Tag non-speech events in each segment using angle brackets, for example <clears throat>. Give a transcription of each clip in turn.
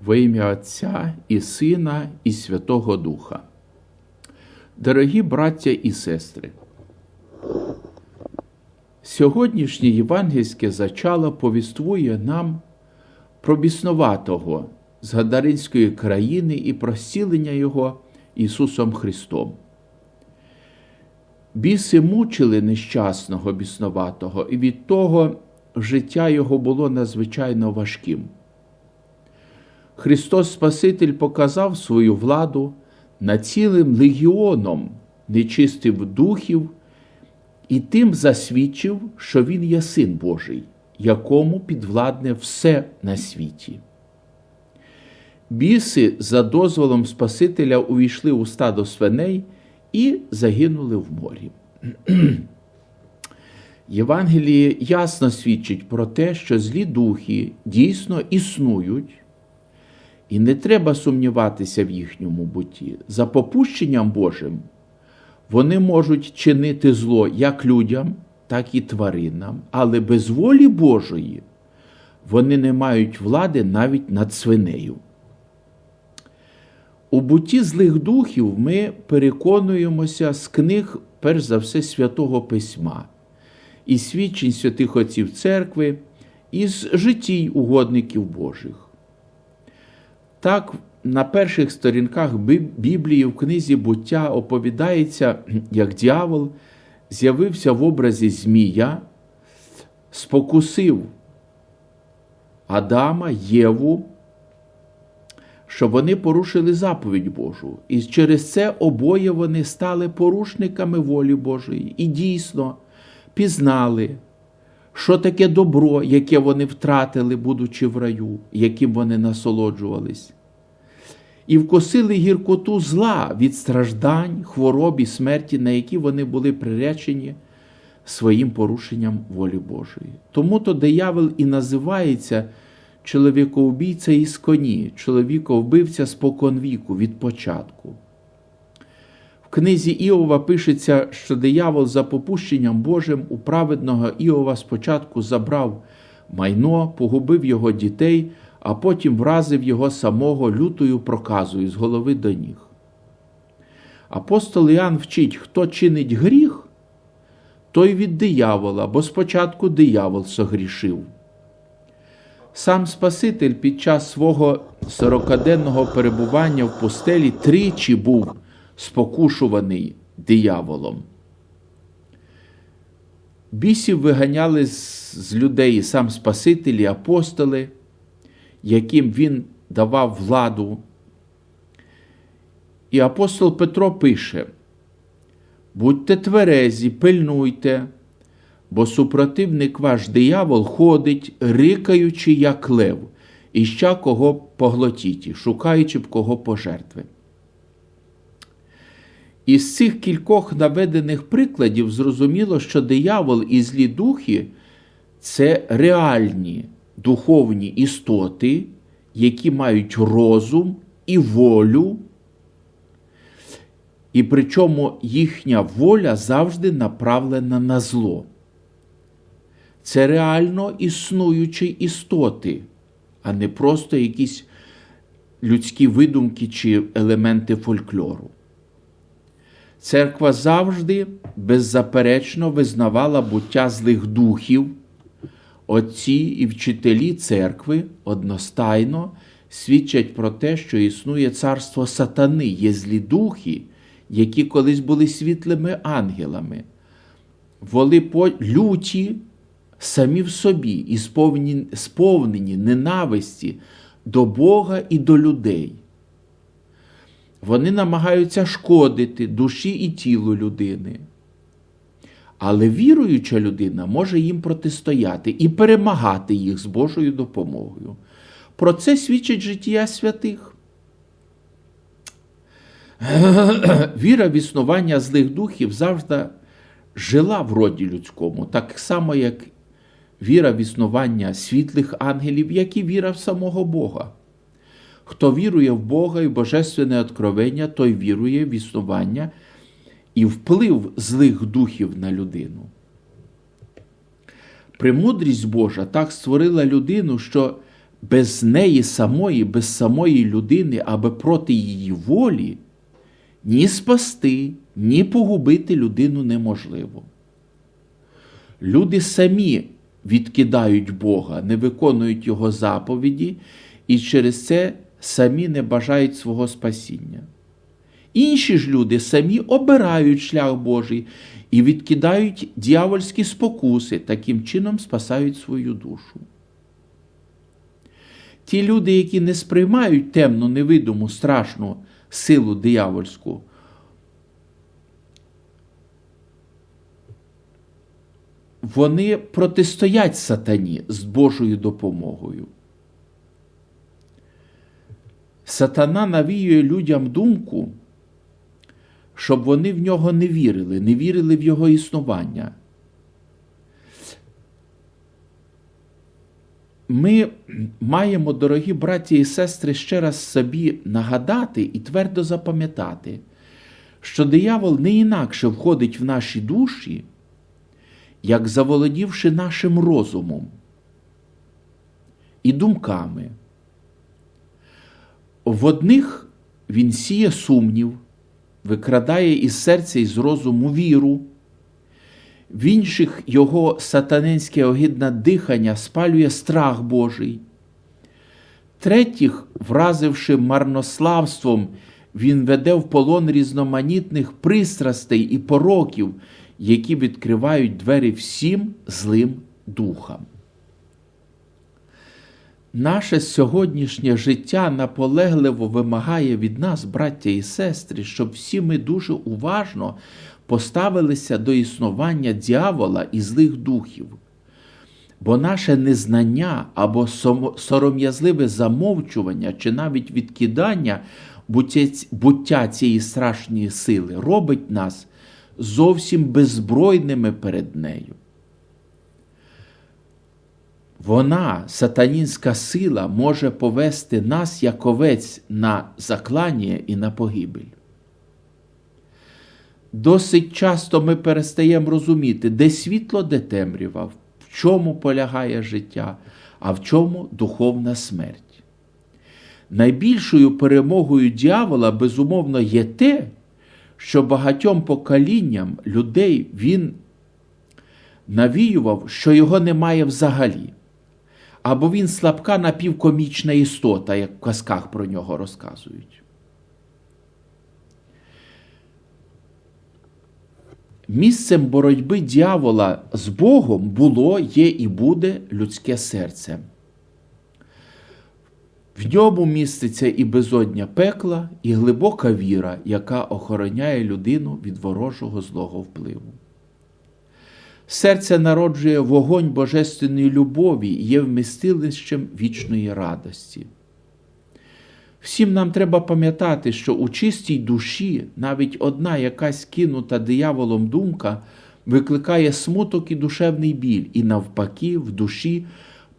Во ім'я Отця і Сина, і Святого Духа. Дорогі браття і сестри, сьогоднішнє євангельське зачало повіствує нам про біснуватого з Гадаринської країни і про зцілення його Ісусом Христом. Біси мучили нещасного біснуватого, і від того життя його було надзвичайно важким. Христос Спаситель показав свою владу над цілим легіоном нечистих духів і тим засвідчив, що Він є Син Божий, якому підвладне все на світі. Біси за дозволом Спасителя увійшли у стадо свиней і загинули в морі. <clears throat> Євангеліє ясно свідчить про те, що злі духи дійсно існують, і не треба сумніватися в їхньому бутті. За попущенням Божим вони можуть чинити зло як людям, так і тваринам, але без волі Божої вони не мають влади навіть над свинею. У буті злих духів ми переконуємося з книг, перш за все, святого Письма, і свідчень святих отців церкви, і з житій угодників Божих. Так, на перших сторінках Біблії в книзі буття оповідається, як дьявол з'явився в образі Змія, спокусив Адама, Єву, що вони порушили заповідь Божу. І через це обоє вони стали порушниками волі Божої і дійсно пізнали, що таке добро, яке вони втратили, будучи в раю, яким вони насолоджувались. І вкосили гіркоту зла від страждань, хвороб і смерті, на які вони були приречені своїм порушенням волі Божої. Тому то диявол і називається чоловікоубійця із коні, чоловіковбивця споконвіку від початку. В книзі Іова пишеться, що диявол за попущенням Божим у праведного Іова спочатку забрав майно, погубив його дітей, а потім вразив його самого лютою проказою з голови до ніг. Апостол Іоанн вчить, хто чинить гріх, той від диявола, бо спочатку диявол согрішив. Сам Спаситель під час свого сорокаденного перебування в пустелі тричі був спокушуваний дияволом. Бісів виганяли з людей сам Спаситель і апостоли, яким він давав владу. І апостол Петро пише: будьте тверезі, пильнуйте, бо супротивник ваш диявол ходить, рикаючи, як лев, іща кого поглотіті, шукаючи б кого пожертви. Із цих кількох наведених прикладів зрозуміло, що диявол і злі духи це реальні духовні істоти, які мають розум і волю, і причому їхня воля завжди направлена на зло. Це реально існуючі істоти, а не просто якісь людські видумки чи елементи фольклору. Церква завжди беззаперечно визнавала буття злих духів, отці і вчителі церкви одностайно свідчать про те, що існує царство сатани, є злі духи, які колись були світлими ангелами. Вони люті самі в собі і сповнені, сповнені ненависті до Бога і до людей. Вони намагаються шкодити душі і тілу людини. Але віруюча людина може їм протистояти і перемагати їх з Божою допомогою. Про це свідчить життя святих. <clears throat> Віра в існування злих духів завжди жила в роді людському, так само, як віра в існування світлих ангелів, як і віра в самого Бога. Хто вірує в Бога і в Божественне откровення, той вірує в існування і вплив злих духів на людину. Премудрість Божа так створила людину, що без неї самої, без самої людини, аби проти її волі, ні спасти, ні погубити людину неможливо. Люди самі відкидають Бога, не виконують Його заповіді і через це самі не бажають свого спасіння. Інші ж люди самі обирають шлях Божий і відкидають дьявольські спокуси, таким чином спасають свою душу. Ті люди, які не сприймають темну, невидиму, страшну силу диявольську, вони протистоять сатані з Божою допомогою. Сатана навіює людям думку, щоб вони в нього не вірили, не вірили в його існування. Ми маємо, дорогі браті і сестри, ще раз собі нагадати і твердо запам'ятати, що диявол не інакше входить в наші душі, як заволодівши нашим розумом і думками. В одних він сіє сумнів, викрадає із серця і з розуму віру, в інших його сатанинське огидне дихання спалює страх Божий. Третіх, вразивши марнославством, він веде в полон різноманітних пристрастей і пороків, які відкривають двері всім злим духам. Наше сьогоднішнє життя наполегливо вимагає від нас, браття і сестри, щоб всі ми дуже уважно поставилися до існування дьявола і злих духів. Бо наше незнання або сором'язливе замовчування чи навіть відкидання буття цієї страшної сили робить нас зовсім беззбройними перед нею. Вона, сатанінська сила, може повести нас, як овець, на заклання і на погибель. Досить часто ми перестаємо розуміти, де світло, де темрява, в чому полягає життя, а в чому духовна смерть. Найбільшою перемогою дьявола, безумовно, є те, що багатьом поколінням людей він навіював, що його немає взагалі. Або він слабка напівкомічна істота, як в казках про нього розказують. Місцем боротьби дьявола з Богом було, є і буде людське серце. В ньому міститься і безодня пекла, і глибока віра, яка охороняє людину від ворожого злого впливу. Серце народжує вогонь божественної любові і є вмістилищем вічної радості. Всім нам треба пам'ятати, що у чистій душі навіть одна якась кинута дияволом думка викликає смуток і душевний біль, і навпаки, в душі,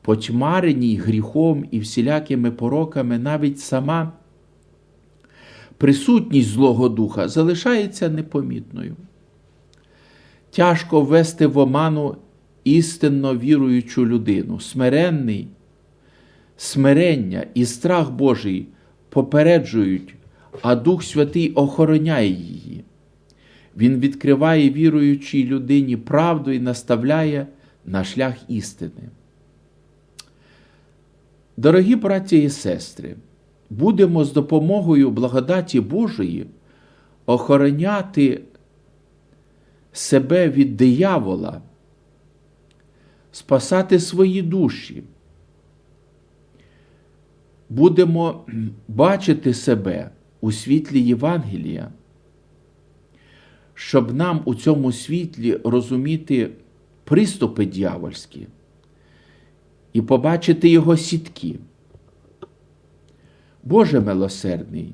потьмареній гріхом і всілякими пороками, навіть сама присутність Злого Духа залишається непомітною. Тяжко ввести в оману істинно віруючу людину, смиренний, смирення і страх Божий попереджують, а Дух Святий охороняє її. Він відкриває віруючій людині правду і наставляє на шлях істини. Дорогі браті і сестри, будемо з допомогою благодаті Божої охороняти себе від диявола, спасати свої душі будемо бачити себе у світлі Євангелія, щоб нам у цьому світлі розуміти приступи дьявольські і побачити його сітки. Боже милосердний,